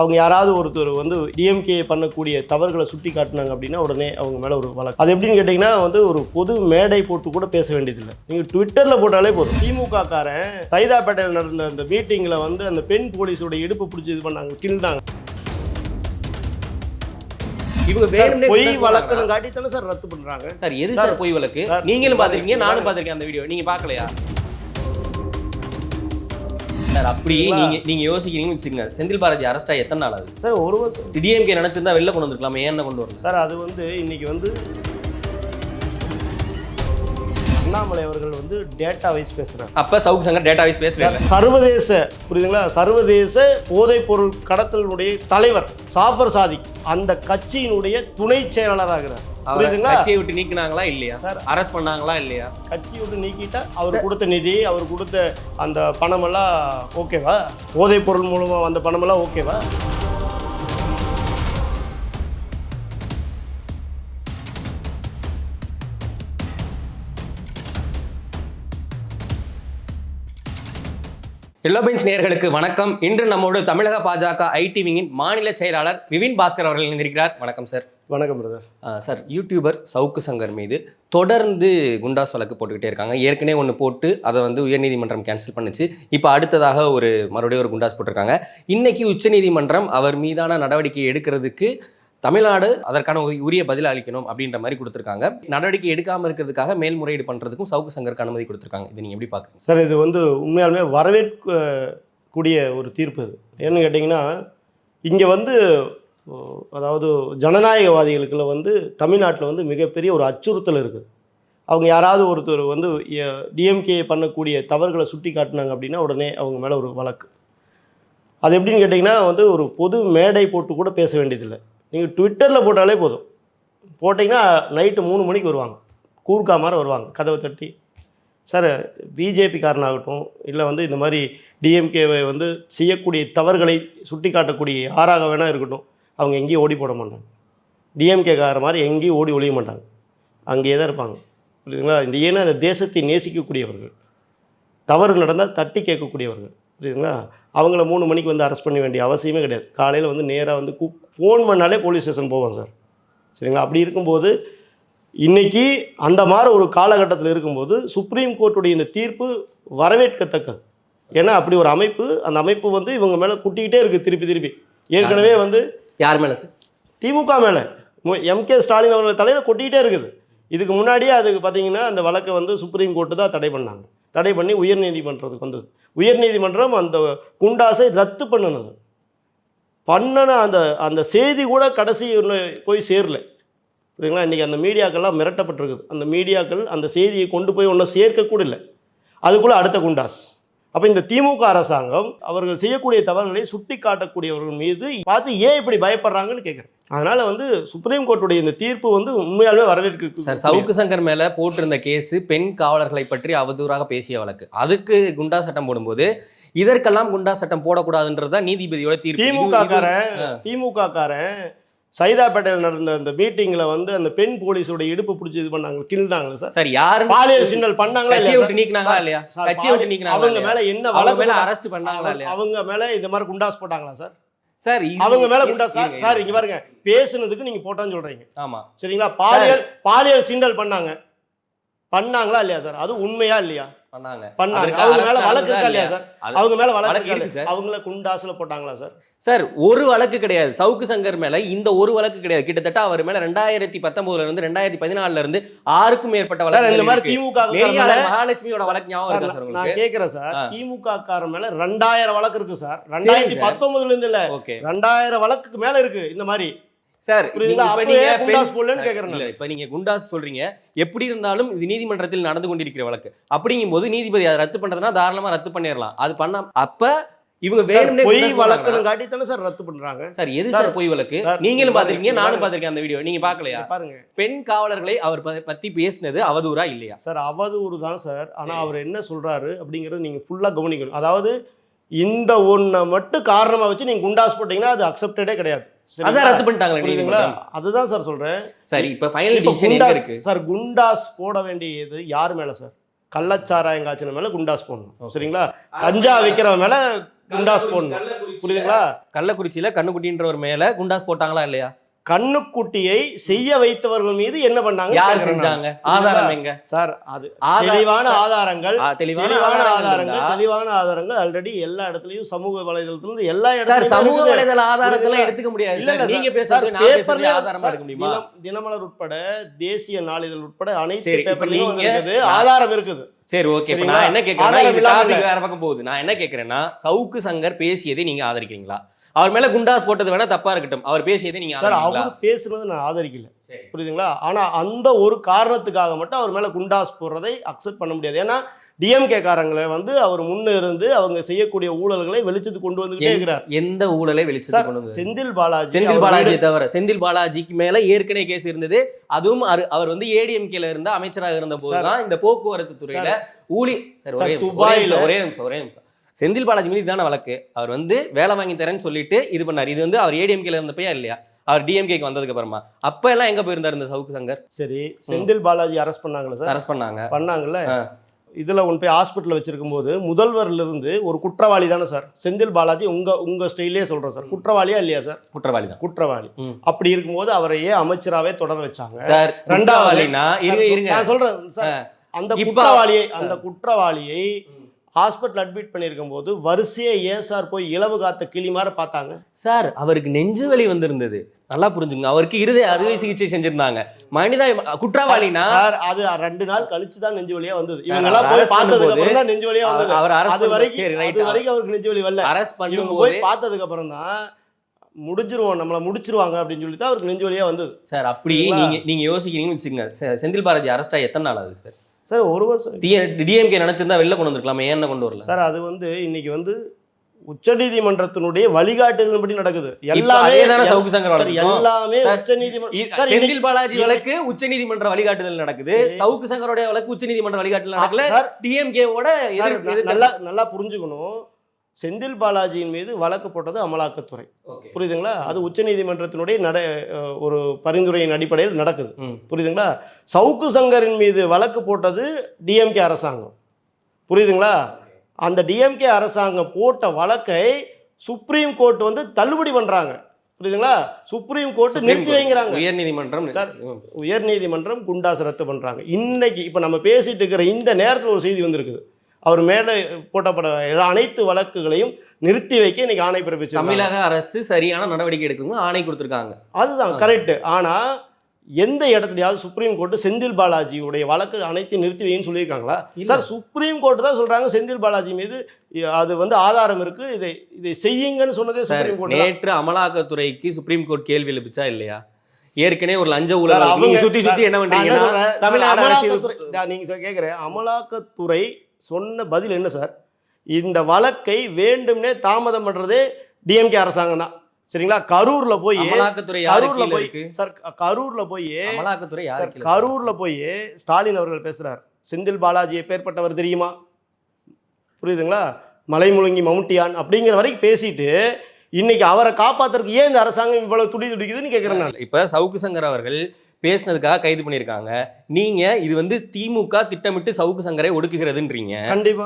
அவங்க யாராவது ஒருத்தர் வந்து டிஎம்கே பண்ணக்கூடிய தவறுகளை சுட்டி காட்டினாங்க அப்படின்னா உடனே அவங்க மேலே ஒரு வழக்கு. அது எப்படின்னு கேட்டிங்கன்னா வந்து ஒரு பொது மேடை போட்டு கூட பேச வேண்டியதில்லை. நீங்கள் ட்விட்டரில் போட்டாலே போதும். திமுக காரன் சைதாப்பேட்டையில் நடந்த அந்த மீட்டிங்கில் வந்து அந்த பெண் போலீஸோட இடுப்பு பிடிச்சி இது பண்ணாங்க கிண்டாங்க இவங்க பொய் வழக்குன்னு? காட்டி தானே சார் ரத்து பண்ணுறாங்க சார் எது சார் பொய் வழக்கு? நீங்களும் பாத்திருக்கீங்க சார், நானும் பாத்திருக்கேன் அந்த வீடியோ. நீங்க பார்க்கலையா? சார் அப்படி நீங்க நீங்க யோசிக்கிறீங்கன்னு வச்சுக்கோங்க. செந்தில் பாலாஜி அரெஸ்ட் ஆகி எத்தனை நாள் ஆகுது? சார் ஒரு வருஷம். டிஎம்கே நினைச்சிருந்தா வெளில கொண்டு வந்திருக்கலாமே ஏன் கொண்டு வரல? சார் அது வந்து இன்னைக்கு வந்து அண்ணாமலை அவர்கள் வந்து டேட்டா வைஸ் பேசுகிறார் அப்ப சவுக் சங்கர் டேட்டா வைஸ் பேசுறாங்க. சர்வதேச புரியுதுங்களா? சர்வதேச போதைப் பொருள் கடத்தலுடைய தலைவர் சாஃபர் சாதிக் அந்த கட்சியினுடைய துணை செயலாளராகிறார். புரியுதுங்களா? கட்சியை விட்டு நீக்கினாங்களா இல்லையா? சார். அரெஸ்ட் பண்ணாங்களா இல்லையா? கட்சி விட்டு நீக்கிட்டா அவர் கொடுத்த நிதி அவர் கொடுத்த அந்த பணமெல்லாம் ஓகேவா? போதைப் பொருள் மூலமா வந்த பணமெல்லாம் ஓகேவா? எல்லோ பெஞ்ச் நேயர்களுக்கு வணக்கம். இன்று நம்மோடு தமிழக பாஜக ஐடி விங்கின் மாநில செயலாளர் விபின் பாஸ்கர் அவர்கள் இணைந்திருக்கிறார். வணக்கம் சார் வணக்கம் brother sir YouTuber Savukku Shankar மீது தொடர்ந்து குண்டாஸ் வழக்கு போட்டுக்கிட்டே இருக்காங்க. ஏற்கனவே ஒன்று போட்டு அதை வந்து உயர்நீதிமன்றம் கேன்சல் பண்ணுச்சு. இப்போ அடுத்ததாக ஒரு மறுபடியும் ஒரு குண்டாஸ் போட்டிருக்காங்க. இன்னைக்கு உச்சநீதிமன்றம் அவர் மீதான நடவடிக்கை எடுக்கிறதுக்கு தமிழ்நாடு அதற்கான உரிய பதில் அளிக்கணும் அப்படின்ற மாதிரி கொடுத்துருக்காங்க. நடவடிக்கை எடுக்காமல் இருக்கிறதுக்காக மேல்முறையீடு பண்ணுறதுக்கும் சவுக்கு சங்கருக்கு அனுமதி கொடுத்துருக்காங்க. இது நீங்கள் எப்படி பார்க்குறீங்க சார் இது வந்து உண்மையாலுமே வரவேற்க கூடிய ஒரு தீர்ப்பு இது. ஏன்னு கேட்டிங்கன்னா இங்கே வந்து அதாவது ஜனநாயகவாதிகளுக்குள்ள வந்து தமிழ்நாட்டில் வந்து மிகப்பெரிய ஒரு அச்சுறுத்தல் இருக்குது அவங்க யாராவது ஒருத்தர் வந்து டிஎம்கே பண்ணக்கூடிய தவறுகளை சுட்டி காட்டினாங்க அப்படின்னா உடனே அவங்க மேலே ஒரு வழக்கு. அது எப்படின்னு கேட்டிங்கன்னா வந்து ஒரு பொது மேடை போட்டு கூட பேச வேண்டியதில்லை. நீங்கள் ட்விட்டரில் போட்டாலே போதும். போட்டிங்கன்னா நைட்டு மூணு மணிக்கு வருவாங்க. கூர்க்கா மாதிரி வருவாங்க. கதவை தட்டி. சார் பிஜேபி காரனாகட்டும் இல்லை வந்து இந்த மாதிரி டிஎம்கேவை வந்து செய்யக்கூடிய தவறுகளை சுட்டி காட்டக்கூடிய யாராக வேணா இருக்கட்டும். அவங்க எங்கேயும் ஓடி போட மாட்டாங்க. டிஎம்கே கார மாதிரி எங்கேயும் ஓடி ஒழிய மாட்டாங்க. அங்கேயே தான் இருப்பாங்க. புரியுதுங்களா? இந்த ஏன்னா அந்த தேசத்தை நேசிக்கக்கூடியவர்கள். தவறு நடந்தால் தட்டி கேட்கக்கூடியவர்கள். புரியுதுங்களா? அவங்கள மூணு மணிக்கு வந்து அரெஸ்ட் பண்ண வேண்டிய அவசியமே கிடையாது. காலையில் வந்து நேராக வந்து கூப் ஃபோன் பண்ணாலே போலீஸ் ஸ்டேஷன் போவோம் சார். சரிங்களா? அப்படி இருக்கும்போது இன்னைக்கு அந்த மாதிரி ஒரு காலகட்டத்தில் இருக்கும்போது சுப்ரீம் கோர்ட்டுடைய இந்த தீர்ப்பு வரவேற்கத்தக்கது. ஏன்னா அப்படி ஒரு அமைப்பு அந்த அமைப்பு வந்து இவங்க மேலே குட்டிக்கிட்டே இருக்குது திருப்பி திருப்பி. ஏற்கனவே வந்து யார் மேலே சார்? திமுக மேலே. எம்கே ஸ்டாலின் அவர்கள் தலையில் கொட்டிக்கிட்டே இருக்குது. இதுக்கு முன்னாடியே அதுக்கு பார்த்தீங்கன்னா அந்த வழக்கை வந்து சுப்ரீம் கோர்ட்டு தான் தடை பண்ணாங்க. தடை பண்ணி உயர்நீதிமன்றத்துக்கு வந்தது. உயர்நீதிமன்றம் அந்த குண்டாசை ரத்து பண்ணினது. பண்ணின அந்த அந்த செய்தி கூட கடைசி ஒன்று போய் சேரல. புரியுங்களா இன்றைக்கி அந்த மீடியாக்கள்லாம் மிரட்டப்பட்டிருக்குது. அந்த மீடியாக்கள் அந்த செய்தியை கொண்டு போய் ஒன்றும் சேர்க்கக்கூட இல்லை. அதுக்குள்ளே அடுத்த குண்டாஸ். அப்போ இந்த திமுக அரசாங்கம் அவர்கள் செய்யக்கூடிய தவறுகளை சுட்டி காட்டக்கூடியவர்கள் மீது பார்த்து ஏன் இப்படி பயப்படுறாங்கன்னு கேட்குறேன் அதனால் வந்து சுப்ரீம் கோர்ட்டுடைய இந்த தீர்ப்பு வந்து உண்மையாலுமே வரவேற்க சார் சவுக்கு சங்கர் மேல போட்டிருந்த கேஸ் பெண் காவலர்களை பற்றி அவதூறாக பேசிய வழக்கு. அதுக்கு குண்டா சட்டம் போடும்போது இதற்கெல்லாம் குண்டா சட்டம் போடக்கூடாதுன்றது தான் நீதிபதியோட தீர்ப்பு. திமுக காரன். திமுக காரன் சைதாப்பேட்டையில் நடந்த அந்த மீட்டிங்கில் வந்து அந்த பெண் போலீஸோட இடுப்பு பிடிச்சி இது பண்ணாங்க கிண்டாங்களா சார்? சார் யாரு பாலியல் சிண்டல் பண்ணாங்களா கட்சியை விட்டு நீக்கினாங்களா இல்லையா? கட்சியை விட்டு பாலியல் நீக்கினாங்களா அவங்க? மேல என்ன அவங்க மேல அரெஸ்ட் பண்ணாங்களா இல்லையா? அவங்க மேல இந்த மாதிரி குண்டாஸ் போட்டாங்களா சார்? சார் அவங்க மேல குண்டாஸ் சார் சார் இங்க பாருங்க. பேசுனதுக்கு நீங்க போட்டான்னு சொல்றீங்க. ஆமா. சரிங்களா? பாலியல் பாலியல் சீண்டல் பண்ணாங்க. பண்ணாங்களா இல்லையா சார்? அது உண்மையா இல்லையா? பண்ணாங்க. பண்ணாங்க. அதற்கு அவங்க மேல வழக்கு இல்லையா? சார்? அவங்க மேல வழக்கு இருக்கா? அவங்கள குண்டாஸ்ல போட்டாங்களா சார்? சார் ஒரு வழக்கு கிடையாது. சவுக்கு சங்கர் மேல இந்த ஒரு வழக்கு கிடையாது. கிட்டத்தட்ட அவர் மேல ரெண்டாயிரத்தி பத்தொன்பதுல இருந்து ரெண்டாயிரத்தி பதினாலுல இருந்து ஆறுக்கும் மேற்பட்ட சார் வழக்கு இந்த மாதிரி திமுக மகாலட்சுமியோட வழக்கு ஞாபகம் இருக்கா சார் நான் கேக்குறேன் சார். திமுக காரன் மேல ரெண்டாயிரம் வழக்கு இருக்கு சார். ரெண்டாயிரத்தி. பத்தொன்பதுல இருந்து இல்ல ரெண்டாயிரம் வழக்குக்கு மேல இருக்கு இந்த மாதிரி. சார்? இப்ப நீங்க குண்டாஸ் சொல்றீங்க. எப்படி இருந்தாலும் இது நீதிமன்றத்தில் நடந்து கொண்டிருக்கிற வழக்கு. அப்படிங்கும்போது நீதிபதி அதை ரத்து பண்றதுனா தாராளமா ரத்து பண்ணிடலாம் அது பண்ண அப்ப இவங்க வேணும்னே பொய் வழக்குன்னு? காட்டி தானே சார் ரத்து பண்றாங்க? சார் எது சார், பொய் வழக்கு? நீங்களும் பாத்திருக்கீங்க நானும் பாத்திருக்கேன் அந்த வீடியோ. நீங்க பாக்கலையா? பாருங்க. பெண் காவலர்களை அவர் பத்தி பேசினது அவதூறா இல்லையா? சார் அவதூறு தான் சார். ஆனா அவர் என்ன சொல்றாரு அப்படிங்கறத நீங்க ஃபுல்லா கவனிக்கணும். அதாவது இந்த ஒன்றை மட்டும் காரணமா வச்சு நீங்க குண்டாஸ் போட்டீங்கன்னா அது அக்செப்டடே கிடையாது? அதான் ரத்து பண்ணிட்டாங்களே புரியுதுங்களா? அதுதான் சார் சொல்றேன். சரி இப்ப ஃபைனல் இப்ப டிசிஷன் இருக்கு? சார் குண்டாஸ் போட வேண்டியது யார் மேல சார் கள்ளச்சாராயம் காய்ச்சின மேல குண்டாஸ் போடணும். சரிங்களா? கஞ்சா விற்கிறவன் மேல குண்டாஸ் போடணும். புரியுதுங்களா? கள்ளக்குறிச்சியில கண்ணுக்குட்டின்றவர் மேல குண்டாஸ் போட்டாங்களா இல்லையா? கண்ணுக்குட்டியை செய்ய வைத்தவர்கள் மீது என்ன பண்ணாங்க? யார் செஞ்சாங்க? ஆதாரம் எங்க? சார் அது தெளிவான ஆதாரங்கள். தெளிவான ஆதாரங்கள் இருந்தா- தெளிவான ஆதாரங்கள் ஆல்ரெடி எல்லா இடத்துலயும் சமூக வலைதளத்திலிருந்து எல்லா சார் இடத்துலயும் சமூக. வலைதள ஆதாரத்தெல்லாம்? எடுத்துக்க முடியாது நீங்க. பேசுறது பேப்பர்லயே ஆதாரமா சார், எடுக்க முடியுமா? தினம்- தினமலர் உட்பட தேசிய நாளிதழ் உட்பட அனைத்து பேப்பர்லயும் இருக்குது. ஆதாரம் இருக்குது. சரி ஓகே? நான் என்ன டாபிக் வேற பக்கம் போகுது. நான் என்ன கேட்கறேன்னா சவுக்கு சங்கர் பேசியதை நீங்க ஆதரிக்கிறீங்களா? அவர் மேல குண்டாஸ் போட்டது வேணா தப்பா இருக்கட்டும். அவர் பேசியதை நீங்க சார் அவர் பேசுனது நான் ஆதரிக்கல. புரியுதுங்களா? ஆனா அந்த ஒரு காரணத்துக்காக மட்டும் அவர் மேல குண்டாஸ் போடுறதை அக்செப்ட் பண்ண முடியாது. ஏன்னா டிஎம்கே காரங்களை வந்து அவர் முன்ன இருந்து அவங்க செய்யக்கூடிய ஊழல்களை வெளிச்சத்துக்கு கொண்டு வந்துகிட்டே எந்த- இருக்கிறார். எந்த ஊழலை வெளிச்சத்துக்கு கொண்டு வந்தது? செந்தில் பாலாஜி செந்தில் வீடு- தவிர செந்தில் பாலாஜிக்கு மேல ஏற்கனவே கேஸ் இருந்தது. அதுவும் அவர் வந்து ஏடிஎம்கேல இருந்த அமைச்சராக இருந்த போதுதான் இந்த போக்குவரத்து துறையில ஊழி துபாயில- ஒரே நிமிஷம் ஒரே நிமிஷம். செந்தில் பாலாஜி மீது தானே வழக்கு. அவர் வந்து வேலை வாங்கி தரேன்னு சொல்லிட்டு இது பண்ணார். இது வந்து அவர் ஏடிஎம்கேல இருந்தப்பயா இல்லையா? அவர் டிஎம்கேக்கு வந்ததுக்கு அப்புறமா. அப்ப எல்லாம் எங்க போயிருந்தார் இந்த சவுக்கு சங்கர்? சரி செந்தில் பாலாஜி அரெஸ்ட் பண்ணாங்களா சார்? அரெஸ்ட் பண்ணாங்க. பண்ணாங்கல்ல. இதுல ஒன் போய் ஹாஸ்பிட்டல் வச்சிருக்கும் போது முதல்வர்ல இருந்து ஒரு குற்றவாளி தானே சார்? செந்தில் பாலாஜி உங்க உங்க ஸ்டைலே சொல்றோம் சார். குற்றவாளியா இல்லையா சார்? குற்றவாளி தான். குற்றவாளி. அப்படி இருக்கும்போது அவரை ஏன் அமைச்சராவே தொடர வச்சாங்க. சார் ரெண்டாவது- நான் சொல்றேன் சார் அந்த குற்றவாளியை அந்த குற்றவாளியை ஹாஸ்பிட்டல் அட்மிட் பண்ணியிருக்கும் போது வரிசையை ஏன் சார் போய் இலவு காத்த கிளி மாதிரி பார்த்தாங்க? சார் அவருக்கு நெஞ்சு வலி வந்திருந்தது. நல்லா புரிஞ்சுங்க அவருக்கு இருதய அறுவை சிகிச்சை செஞ்சிருந்தாங்க. மனிதா குற்றவாளினா? சார் அது ரெண்டு நாள் கழிச்சு தான் நெஞ்சு வலியா வந்தது. இவங்க எல்லாம் போய் பார்த்ததுக்கு அப்புறம் தான் நெஞ்சு வலியா வந்தது. அவர் அது வரைக்கும் சரி அது வரைக்கும் அவருக்கு நெஞ்சு வலி வரல. அரெஸ்ட் பண்ணும்போது போய் பார்த்ததுக்கு அப்புறம் தான் முடிஞ்சிருவோம் நம்மள முடிச்சிருவாங்க அப்படின்னு சொல்லி தான் அவருக்கு நெஞ்சு வலியா வந்தது. சார் அப்படி? நீங்க நீங்க யோசிக்கிறீங்கன்னு வச்சுங்க செந்தில் பாலாஜி அரெஸ்ட் ஆகி எத்தனை நாள் ஆகுது சார்? சார் ஒரு வருஷம் டிஎம்கே நினைச்சிருந்தா வெளில கொண்டு வந்திருக்கலாமே ஏன் கொண்டு வரல? சார் அது வந்து இன்னைக்கு வந்து உச்சநீதிமன்றத்தினுடைய வழிகாட்டுதல்படி நடக்குது. எல்லாமே சவுக்கு சங்கர் எல்லாமே உச்சநீதிமன்றம் செந்தில் பாலாஜி வழக்கு உச்சநீதிமன்ற வழிகாட்டுதல் நடக்குது. சவுக்கு சங்கரோட வழக்கு உச்சநீதிமன்ற வழிகாட்டுதல் நடக்கல. டிஎம்கேவோட நல்லா நல்லா புரிஞ்சுக்கணும். செந்தில் பாலாஜியின் மீது வழக்கு போட்டது அமலாக்கத்துறை. புரியுதுங்களா? அது உச்சநீதிமன்றத்தினுடைய நட ஒரு பரிந்துரையின் அடிப்படையில் நடக்குது. புரியுதுங்களா? சவுக்கு சங்கரின் மீது வழக்கு போட்டது டிஎம்கே அரசாங்கம். புரியுதுங்களா? அந்த டிஎம்கே அரசாங்கம் போட்ட வழக்கை சுப்ரீம் கோர்ட் வந்து தள்ளுபடி பண்றாங்க. புரியுதுங்களா? சுப்ரீம் கோர்ட் நிறுத்தி வைங்கிறாங்க. உயர் நீதிமன்றம் சார், உயர்நீதிமன்றம் குண்டாஸ் ரத்து பண்றாங்க. இன்னைக்கு இப்போ நம்ம பேசிட்டு இருக்கிற இந்த நேரத்தில் ஒரு செய்தி வந்திருக்குது. அவர் மேலே போட்டப்பட அனைத்து வழக்குகளையும் நிறுத்தி வைக்க இன்னைக்கு ஆணை பிறப்பிச்சிருக்காங்க. தமிழக அரசு சரியான நடவடிக்கை எடுக்கணும் ஆணை கொடுத்திருக்காங்க. அதுதான் கரெக்ட் ஆனா எந்த இடத்துலயாவது சுப்ரீம் கோர்ட் செந்தில் பாலாஜியுடைய வழக்கு அனைத்தையும் நிறுத்தி வைன்னு சொல்லியிருக்காங்களா. சார் சுப்ரீம் கோர்ட் தான் சொல்றாங்க செந்தில் பாலாஜி மீது அது வந்து ஆதாரம் இருக்கு இதை இதை செய்யுங்கன்னு சொன்னதே சுப்ரீம் கோர்ட். நேற்று அமலாக்கத்துறைக்கு சுப்ரீம் கோர்ட் கேள்வி எழுப்பிச்சா இல்லையா? ஏற்கனவே ஒரு லஞ்ச ஊழல் சுத்தி சுத்தி என்ன நான் நீங்க கேட்குறேன் அமலாக்கத்துறை சொன்ன பதில் என்ன சார்? இந்த வழக்கை வேண்டும்னே தாமதம் பண்றதே டிஎம்கே அரசாங்கம் தான். சரிங்களா? கரூர்ல போய் கரூர்ல போய் சார் கரூர்ல போய் அமலாக்கத்துறை கரூர்ல போய் ஸ்டாலின் அவர்கள் பேசுறார். செந்தில் பாலாஜி எப்பேற்பட்டவர் தெரியுமா? புரியுதுங்களா? மலை முழுங்கி மம்முட்டியான் அப்படிங்கிற வரைக்கும் பேசிட்டு இன்னைக்கு அவரை காப்பாத்துறதுக்கு ஏன் இந்த அரசாங்கம் இவ்வளவு துடி துடிக்குதுன்னு கேட்குறேன் இப்ப சவுக்கு சங்கர் அவர்கள் பேசினதுக்காக கைது பண்ணியிருக்காங்க. நீங்க இது வந்து திமுக திட்டமிட்டு சவுக்கு சங்கரை ஒடுக்குகிறதுன்றீங்க.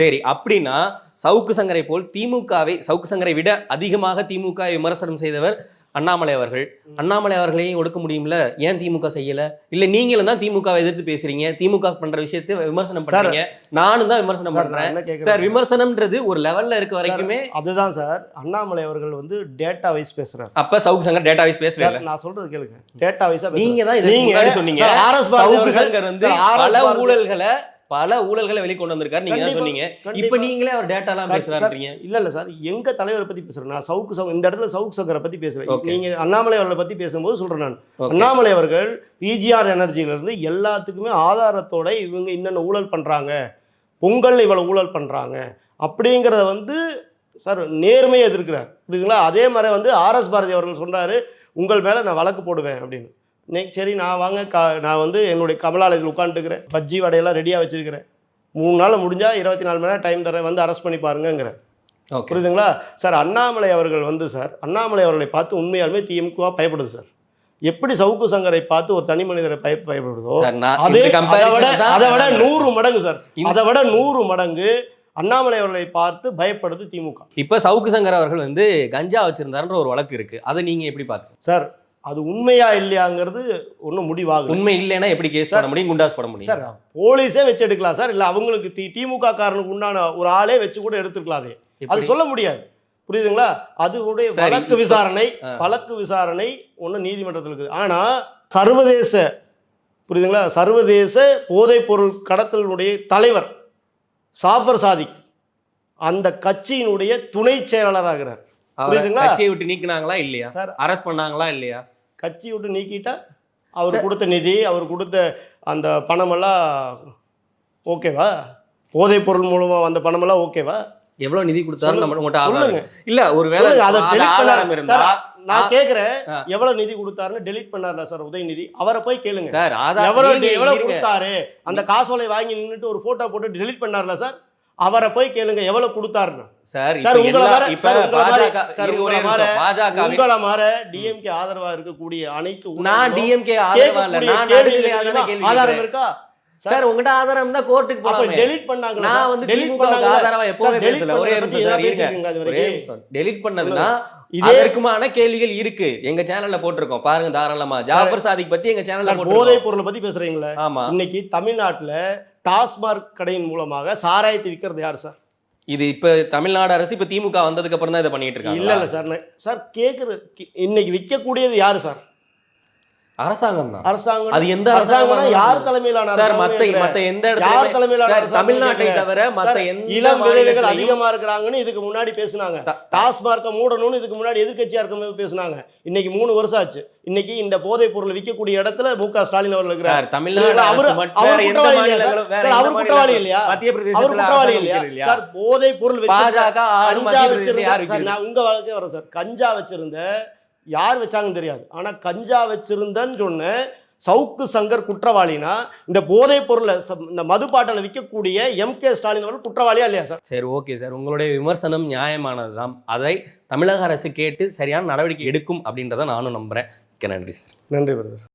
சரி அப்படின்னா சவுக்கு சங்கரை போல் திமுகவை சவுக்கு சங்கரை விட அதிகமாக திமுக விமர்சனம் செய்தவர் அண்ணாமலை அவர்கள். அண்ணாமலை அவர்களையும் ஒடுக்க முடியும்ல? ஏன் திமுக செய்யல? இல்ல நீங்களும் தான் திமுக எதிர்த்து பேசுறீங்க? திமுக பண்ற விஷயத்தை விமர்சனம் பண்றீங்க. நானும் தான் விமர்சனம் பண்றேன். சார் விமர்சனம்ன்றது ஒரு லெவல்ல இருக்க வரைக்குமே அதுதான் சார். அண்ணாமலை அவர்கள் வந்து டேட்டா வைஸ் பேசுறாரு. அப்ப சவுக்கு சங்கர் டேட்டா வைஸ் பேசல சார், நான் சொல்றது கேளுங்க. டேட்டா வைஸா நீங்க தான் நீங்க சொன்னீங்க. Sir, R S Bharathi Savukku அவர்கள் சங்கர் வந்து பல ஊழல்களை பல ஊழல்களை வெளிக்கொண்டு வந்திருக்காரு. நீங்க சொன்னீங்க. இப்ப நீங்களே அவர் டேட்டா எல்லாம் சார், பேசுறாருன்றீங்க. இல்ல இல்ல சார். எங்க தலைவரை பத்தி பேசுறேன். நான் சவுக்கு சவு இந்த இடத்துல சவுக்கு சங்கரை பத்தி பேசுறேன். நீங்க அண்ணாமலை அவர்களை பத்தி பேசும்போது சொல்றேன் நான். அண்ணாமலை அவர்கள் பிஜிஆர் எனர்ஜில இருந்து எல்லாத்துக்குமே ஆதாரத்தோட இவங்க என்னென்ன ஊழல் பண்றாங்க பொங்கல் இவ்வளவு ஊழல் பண்றாங்க அப்படிங்கிறத வந்து சார் நேர்மையை எதிர்க்கிறார். புரியுதுங்களா? அதே மாதிரி வந்து ஆர்எஸ் பாரதி அவர்கள் சொன்னாரு உங்கள் மேல நான் வழக்கு போடுவேன் அப்படின்னு. நே சரி நான் வாங்க கா நான் வந்து என்னுடைய கமலாலயத்தில் உட்காந்துட்டுக்கிறேன் பஜ்ஜி வடையெல்லாம் ரெடியாக வச்சிருக்கிறேன். மூணு நாள் முடிஞ்சா இருபத்தி நாலு மணி நேரம் டைம் தரேன் வந்து அரெஸ்ட் பண்ணி பாருங்கங்கிறேன். ஓகே புரியுதுங்களா? சார் அண்ணாமலை அவர்கள் வந்து சார் அண்ணாமலை அவர்களை பார்த்து உண்மையாலுமே திமுக பயப்படுது சார். எப்படி சவுக்கு சங்கரை பார்த்து ஒரு தனி மனிதரை பய பயப்படுதோ அதே அதை விட அதை விட நூறு மடங்கு சார். அதை விட நூறு மடங்கு அண்ணாமலை அவர்களை பார்த்து பயப்படுது திமுக இப்ப சவுக்கு சங்கர் அவர்கள் வந்து கஞ்சா வச்சிருந்தாருன்ற ஒரு வழக்கு இருக்கு. அதை நீங்க எப்படி பாக்குறீங்க சார் அது உண்மையா இல்லையாங்கிறது ஒன்றும் முடிவாகும் உண்மை இல்லைன்னா எப்படி கேஸ் போட முடியும்? குண்டாஸ் போட முடியும்? சார் போலீஸே வச்சு எடுக்கலாம் சார். இல்லை அவங்களுக்கு தி திமுக காரனுக்கு உண்டான ஒரு ஆளே வச்சு கூட எடுத்துக்கலாம் அது. அது? சொல்ல முடியாது. புரியுதுங்களா? அது உடைய சரி, வழக்கு விசாரணை. வழக்கு விசாரணை ஒன்று நீதிமன்றத்தில் இருக்குது. ஆனால் சர்வதேச புரியுதுங்களா? சர்வதேச போதைப்பொருள் கடத்தலினுடைய தலைவர் சாஃபர் சாதிக் அந்த கட்சியினுடைய துணை செயலாளராகிறார். புரியுதுங்களா? கட்சியை விட்டு நீக்குனாங்களா இல்லையா சார் அரெஸ்ட் பண்ணாங்களா இல்லையா கட்சி விட்டு நீக்கிட்டா அவர். கொடுத்த நிதி அவர் கொடுத்த அந்த பணமெல்லாம் ஓகேவா போதைப் பொருள் மூலமா வந்த பணமெல்லாம் ஓகேவா எவ்வளவு நிதி கொடுத்தாரு சொல்லுங்க. நம்ம உங்கள்கிட்ட ஆதாரம். இல்ல ஒரு வேலை அதை delete ஆதாரம் பண்ணாரு. இருந்தா சார், நான் கேக்குறேன். எவ்வளவு நிதி கொடுத்தாருன்னு டெலீட் பண்ணார்ல சார் உதயநிதி அவரை போய் கேளுங்க சார் எவ்வளவு எவ்வளவு. கொடுத்தாரு அந்த காசோலை வாங்கி நின்னுட்டு ஒரு போட்டோ போட்டு டெலீட் பண்ணார்ல சார் அவரை போய் கேளுங்க எவ்வளவு கொடுத்தாருன்னு. சார் சார், உங்களை இப்ப சார், உங்களை பாஜக மாற டிஎம்கே ஆதரவா இருக்கக்கூடிய அனைத்து நான் டிஎம்கே ஆதரவா இல்ல ஆதாரம். இருக்கா? சார் உங்ககிட்ட ஆதாரம் தான் கோர்ட்டுக்கு போலாமே. டெலீட் நான் சார்? வந்து திமுக பண்ணாங்களா? ஆதரவா எப்பவுமே பேசல. ஒரே நிமிஷம் டெலீட் கேள்விகள் இருக்கு. எங்க சேனல்ல போட்டிருக்கோம். பாருங்க தாராளமா. ஜாஃபர் சாதிக் பத்தி எங்க சேனல்ல போட்டிருக்கோம். பொருளை பத்தி பேசுறீங்களே? ஆமா. இன்னைக்கு தமிழ்நாட்டுல டாஸ்மார்க் கடையின் மூலமாக சாராயத்தை விற்கிறது யார் சார்? இது இப்ப தமிழ்நாடு அரசு இப்ப திமுக வந்ததுக்கு அப்புறம் தான் இதை பண்ணிட்டு இல்ல இருக்காங்க இல்ல சார். நான்- சார் கேக்குறது கி- இன்னைக்கு விற்கக்கூடியது யாரு சார்? அரசாங்கம் தான். அரசாங்கம் அது எந்த அரசாங்கம் யார் தலைமையிலான சார் மத்த. மத்த எந்த யார் தலைமையிலான தமிழ்நாட்டை. தவிர மத்த இளம் விதவைகள் அதிகமா இருக்கிறாங்கன்னு இதுக்கு முன்னாடி பேசுனாங்க. டாஸ்மார்க்க மூடணும்னு இதுக்கு முன்னாடி எதிர்க்கட்சியா இருக்கும்போது பேசுனாங்க. இன்னைக்கு மூணு வருஷம் ஆச்சு. இன்னைக்கு இந்த போதைப் பொருள் விற்கக்கூடிய இடத்துல மு க. ஸ்டாலின் அவர்கள் இருக்கிறார். தமிழ்நாடு அவரு- அவர் குற்றவாளி இல்லையா? மத்திய பிரதேசத்துல குற்றவாளி இல்லையா? சார் போதைப் பொருள் கஞ்சா வச்சிருந்த உங்க வாழ்க்கை வரேன் சார். கஞ்சா வச்சிருந்த யார் வச்சாங்கன்னு தெரியாது. ஆனா கஞ்சா வச்சிருந்தன்னு சொன்ன சவுக்கு சங்கர் குற்றவாளினா இந்த போதைப் பொருளை இந்த மதுப்பாட்டில் விற்கக்கூடிய எம். கே. ஸ்டாலின் அவர்கள் குற்றவாளியா இல்லையா சார்? சரி ஓகே சார். உங்களுடைய விமர்சனம் நியாயமானதுதான். அதை தமிழக அரசு கேட்டு சரியான நடவடிக்கை எடுக்கும் அப்படின்றத நானும் நம்புறேன். மிக்க நன்றி சார். நன்றி பிரதர்.